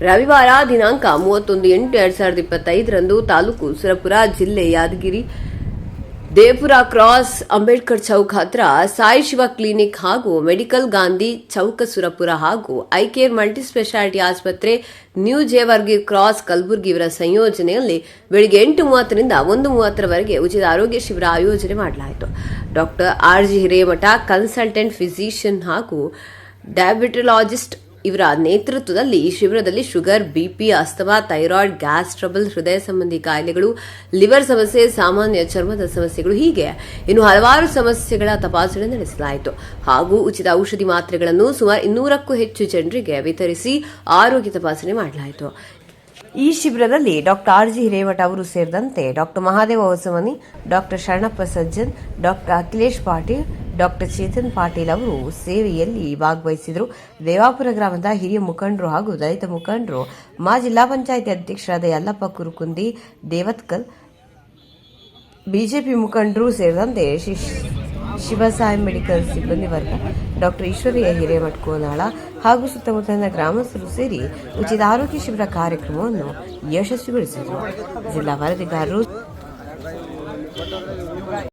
ರವಿವಾರ ದಿನಾಂಕ ಮೂವತ್ತೊಂದು ಎಂಟು ಎರಡು ಸಾವಿರದ ಇಪ್ಪತ್ತೈದರಂದು ತಾಲೂಕು ಸುರಪುರ ಜಿಲ್ಲೆ ಯಾದಗಿರಿ ದೇಪುರ ಕ್ರಾಸ್ ಅಂಬೇಡ್ಕರ್ ಚೌಕ್ ಹತ್ರ ಸಾಯಿ ಶಿವ ಕ್ಲಿನಿಕ್ ಹಾಗೂ ಮೆಡಿಕಲ್ ಗಾಂಧಿ ಚೌಕ ಸುರಪುರ ಹಾಗೂ ಐ ಮಲ್ಟಿ ಮಲ್ಟಿಸ್ಪೆಷಾಲಿಟಿ ಆಸ್ಪತ್ರೆ ನ್ಯೂ ಜೇವರ್ಗಿ ಕ್ರಾಸ್ ಕಲಬುರ್ಗಿ ಇವರ ಸಂಯೋಜನೆಯಲ್ಲಿ ಬೆಳಿಗ್ಗೆ ಎಂಟು ಮೂವತ್ತರಿಂದ ಒಂದು ಮೂವತ್ತರವರೆಗೆ ಉಚಿತ ಆರೋಗ್ಯ ಶಿಬಿರ ಆಯೋಜನೆ ಮಾಡಲಾಯಿತು. Doctor R G Hiremath consultant physician ಹಾಗೂ ಡಯಾಬಿಟಲಾಜಿಸ್ಟ್ ಇವರ ನೇತೃತ್ವದಲ್ಲಿ ಈ ಶಿಬಿರದಲ್ಲಿ sugar, BP, asthma, thyroid, gas trouble, ಹೃದಯ ಸಂಬಂಧಿ ಕಾಯಿಲೆಗಳು, ಲಿವರ್ ಸಮಸ್ಯೆ, ಸಾಮಾನ್ಯ ಚರ್ಮದ ಸಮಸ್ಯೆಗಳು ಹೀಗೆ ಇನ್ನು ಹಲವಾರು ಸಮಸ್ಯೆಗಳ ತಪಾಸಣೆ ನಡೆಸಲಾಯಿತು. ಹಾಗೂ ಉಚಿತ ಔಷಧಿ ಮಾತ್ರೆಗಳನ್ನು ಸುಮಾರು ಇನ್ನೂರಕ್ಕೂ ಹೆಚ್ಚು ಜನರಿಗೆ ವಿತರಿಸಿ ಆರೋಗ್ಯ ತಪಾಸಣೆ ಮಾಡಲಾಯಿತು. ಈ ಶಿಬಿರದಲ್ಲಿ ಡಾಕ್ಟರ್ ಆರ್ ಜಿ ಹಿರೇಮಠ ಅವರು ಸೇರಿದಂತೆ doctor Mahadev Hosamani, doctor Sharanappa Sajjan, doctor Akhilesh Patil doctor Chetan Patil ಅವರು ಸೇವೆಯಲ್ಲಿ ಭಾಗವಹಿಸಿದರು. ದೇವಾಪುರ ಗ್ರಾಮದ ಹಿರಿಯ ಮುಖಂಡರು ಹಾಗೂ ದಲಿತ ಮುಖಂಡರು ಮಾ ಜಿಲ್ಲಾ ಪಂಚಾಯಿತಿ ಅಧ್ಯಕ್ಷರಾದ ಯಲ್ಲಪ್ಪ ಕುರುಕುಂದಿ, ದೇವತ್ಕಲ್, ಬಿಜೆಪಿ ಮುಖಂಡರು ಸೇರಿದಂತೆ ಶಿವಸಾಯಿ ಮೆಡಿಕಲ್ ಸಿಬ್ಬಂದಿ ವರ್ಗ, ಡಾಕ್ಟರ್ ಈಶ್ವರಿಯ ಹಿರೇಮಠ ಕೋನಾಳ ಹಾಗೂ ಸುತ್ತಮುತ್ತಲಿನ ಗ್ರಾಮಸ್ಥರು ಸೇರಿ ಉಚಿತ ಆರೋಗ್ಯ ಶಿಬಿರ ಕಾರ್ಯಕ್ರಮವನ್ನು ಯಶಸ್ವಿಗೊಳಿಸಿದರು. ಜಿಲ್ಲಾ ವರದಿಗಾರರು